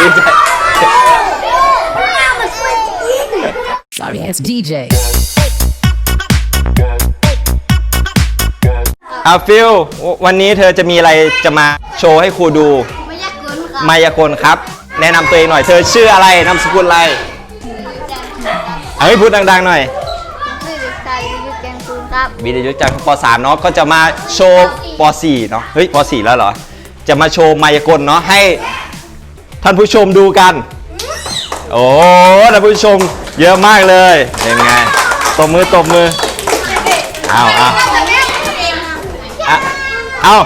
ดีใจ Sorry ass DJ. อาฟิลวันนี้เธอจะมีอะไรจะมาโชว์ให้ครูดู ไม่ยากเกินครับมายากลครับ แนะนำตัวเองหน่อย เธอชื่ออะไร นามสกุลอะไรเอาให้พูดดังๆหน่อย ชื่อเด็กชายวิยุทธแกงคูณครับ วิทยุจากป .3 เนาะก็จะมาโชว์ป .4 เนาะเฮ้ยป .4 แล้วเหรอ จะมาโชว์มายากลเนาะให้ ท่านผู้ชมดูกัน โอ้ท่านผู้ชมเยอะมากเลยเป็นไงตบมือตบมือเอาเอาเอา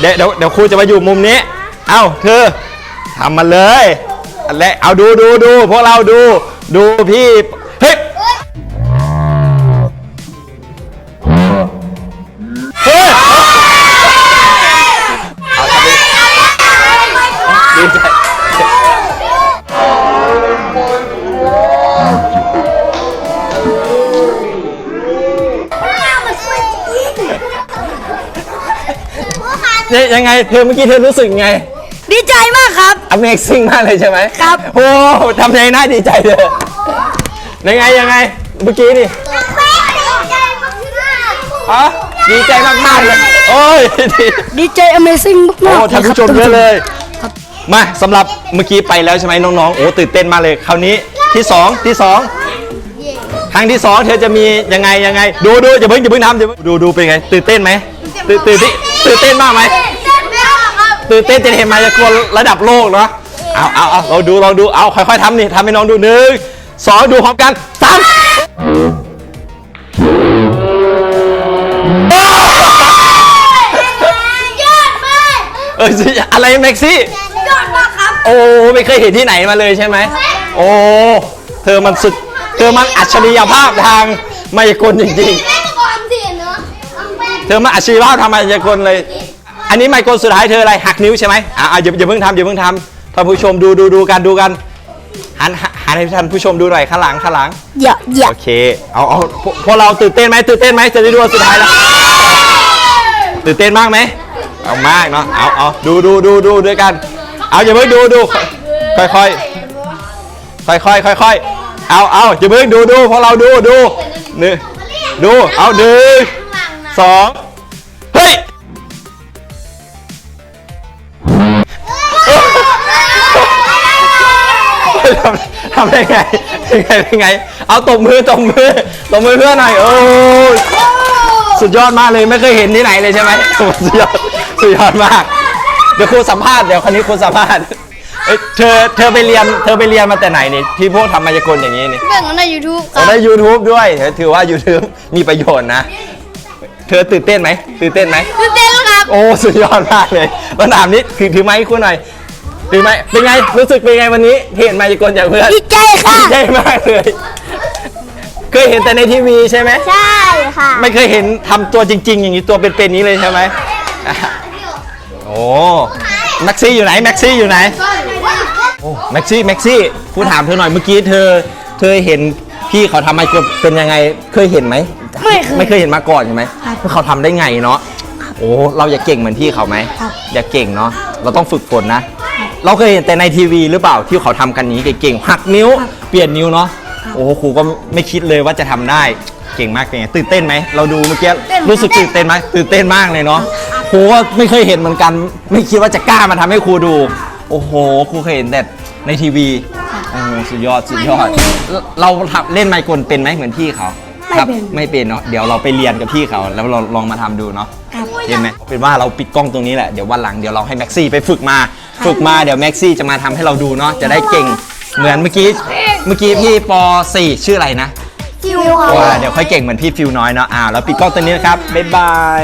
เดี๋ยวเดี๋ยวเดะครูจะมาอยู่มุมนี้ เอาเธอทำมาเลยและเอาดูดูดูพวกเราดูดูพี่ เนี่ยยังไงเธอเมื่อกี้เธอรู้สึกไง ดีใจมากครับ Amazing มากเลยใช่ไหมครับ โอ้ทำใจน่าดีใจเลยยังไงยังไงเมื่อกี้นี่อ๋อดีใจมากๆเลย โอ้ยดีดีใจ Amazing มากๆโอ้ท่านผู้ชมเยอะเลยครับมาสำหรับเมื่อกี้ไปแล้วใช่ไหมน้องๆ โอ้ตื่นเต้นมากเลย คราวนี้ที่สองที่สองครั้งที่สองเธอจะมียังไงยังไง ดูดูอย่าเพิ่งอย่าเพิ่งทำอย่าเพิ่งดูดูเป็นไง ตื่นเต้นไหมตื่นตื่น ตื่นเต้นมากไหมตื่นเต้นจะเห็นมายากลระดับโลกเนาะเอาเอาเอาเราดูเราดูเอาค่อยๆทำนี่ทำให้น้องดูหนึ่งสองดูพร้อมกันสามเออสิอะไรแม็กซี่ยอดมากครับ โอ้ไม่เคยเห็นที่ไหนมาเลยใช่ไหมโอ้เธอมันสุดเธอมันอัจฉริยภาพทางมายากลจริงแม่ก่อนสิเนอะ ๆ เธอมันอัจฉริยภาพทางมายากลเลย อันนี้มายากลสุดท้ายเธออะไรหักนิ้วใช่ไหมอ่าอย่าอย่าเพิ่งทำอย่าเพิ่งทำท่านผู้ชมดูดูดูกันดูกันหันหันให้ท่านผู้ชมดูหน่อยข้างหลังข้างหลังอย่าอย่าโอเคเอาเอาพวกพวกเราตื่นเต้นไหมตื่นเต้นไหมจะได้ดูวันสุดท้ายแล้วตื่นเต้นมากไหมเอามากเนาะเอาเอาดูดูดูดูด้วยกัน เอาอย่าเพิ่งดูดูค่อยค่อยค่อยค่อยค่อยค่อยๆเอาเอาอย่าเพิ่งดูดูพวกเราดูดูหนึ่งดูเอาหนึ่ง สองเฮ้ยทำทำได้ไงเป็นไงเป็นไง เอาตบมือตบมือตบมือเพื่อนหน่อยโอ้ยสุดยอดมากเลยไม่เคยเห็นที่ไหนเลยใช่ไหมโอ้สุดยอดสุดยอดมาก เดี๋ยวครูสัมภาษณ์เดี๋ยวคนนี้ครูสัมภาษณ์เอ้ยเธอเธอไปเรียนเธอไปเรียนมาแต่ไหนนี่ที่พวกทำมายากลอย่างนี้นี่เบิ่งใน YouTube คเรารับได้ YouTube ด้วยเธอถือว่า YouTube มีประโยชน์นะ เธอตื่นเต้นไหมตื่นเต้นไหมตื่นเต้นครับ โอ้สุดยอดมากเลยมาถามนี้ถือถือไม้ให้คุณหน่อยถือไม้เป็นไงรู้สึกเป็นไงวันนี้ที่เห็นมายากลจากเพื่อนดีใจค่ะดีใจมากเลย เคยเห็นแต่ในทีวีใช่ไหมใช่ค่ะไม่เคยเห็นทำตัวจริง ๆ อย่างนี้ตัวเป็นๆนี้เลยใช่ไหมอะโอ้แม็กซี่อยู่ไหนแม็กซี่อยู่ไหนโอ้แม็กซี่แม็กซี่พูดถามเธอหน่อยเมื่อกี้เธอ เธอเห็น พี่เขาทำไมกดเป็นยังไงเคยเห็นไหมไม่เคย ไม่เคยเห็นมาก่อนใช่ไหมครับว่าเขาทำได้ไงเนาะโอ้เราอย่าเก่งเหมือนพี่เขาไหมครับ อย่าเก่งเนาะเราต้องฝึกฝนนะ เราเคยเห็นแต่ในทีวีหรือเปล่าที่เขาทำกันนี้เก่งๆหักนิ้ว เปลี่ยนนิ้วเนาะโอ้โหครูก็ไม่คิดเลยว่าจะทำได้เก่งมากเป็นไงตื่นเต้นไหมเราดูเมื่อกี้รู้สึกตื่นเต้นไหมตื่นเต้นมากเลยเนาะครูก็ไม่เคยเห็นเหมือนกัน ไม่คิดว่าจะกล้ามาทำให้ครูดู โอ้โหครูเคยเห็นแต่ในทีวี โอ้โหสุดยอดสุดยอด เราทำเล่นไมโครนเป็นไหมเหมือนพี่เขาไม่ครับเป็น ไม่เป็นเนาะเดี๋ยวเราไปเรียนกับพี่เขาแล้วเราลองมาทำดูเนาะ ครับ เห็นไหมเป็นว่าเราปิดกล้องตรงนี้แหละ เดี๋ยววันหลังเดี๋ยวเราให้แม็กซี่ไปฝึกมา ฝึกมาเดี๋ยวแม็กซี่จะมาทำให้เราดูเนาะ จะได้เก่ง เหมือนเมื่อกี้ เมื่อกี้พี่ป .4 ชื่ออะไรนะฟิว ว่าเดี๋ยวค่อยเก่งเหมือนพี่ฟิวน้อยเนาะ อ่าแล้วปิดกล้องตัวนี้นะครับ บ๊ายบาย